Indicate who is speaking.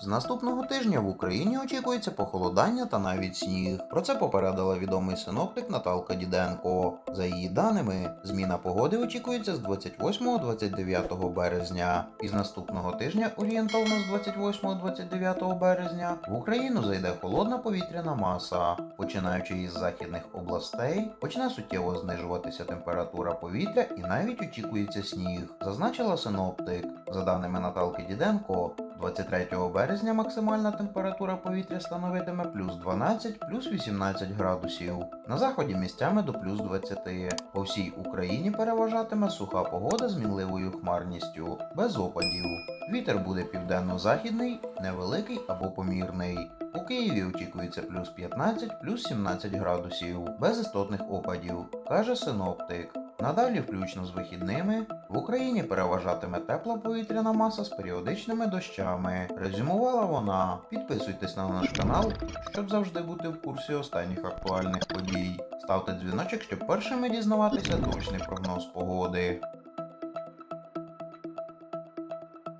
Speaker 1: З наступного тижня в Україні очікується похолодання та навіть сніг. Про це попередила відомий синоптик Наталка Діденко. За її даними, зміна погоди очікується з 28-29 березня. І з наступного тижня, орієнтовно з 28-29 березня, в Україну зайде холодна повітряна маса. Починаючи із західних областей, почне суттєво знижуватися температура повітря і навіть очікується сніг, зазначила синоптик. За даними Наталки Діденко, 23 березня максимальна температура повітря становитиме плюс 12, плюс 18 градусів. На заході місцями до плюс 20. По всій Україні переважатиме суха погода з мінливою хмарністю, без опадів. Вітер буде південно-західний, невеликий або помірний. У Києві очікується плюс 15, плюс 17 градусів, без істотних опадів, каже синоптик. Надалі, включно з вихідними, в Україні переважатиме тепла повітряна маса з періодичними дощами. Резюмувала вона. Підписуйтесь на наш канал, щоб завжди бути в курсі останніх актуальних подій. Ставте дзвіночок, щоб першими дізнаватися точний прогноз погоди.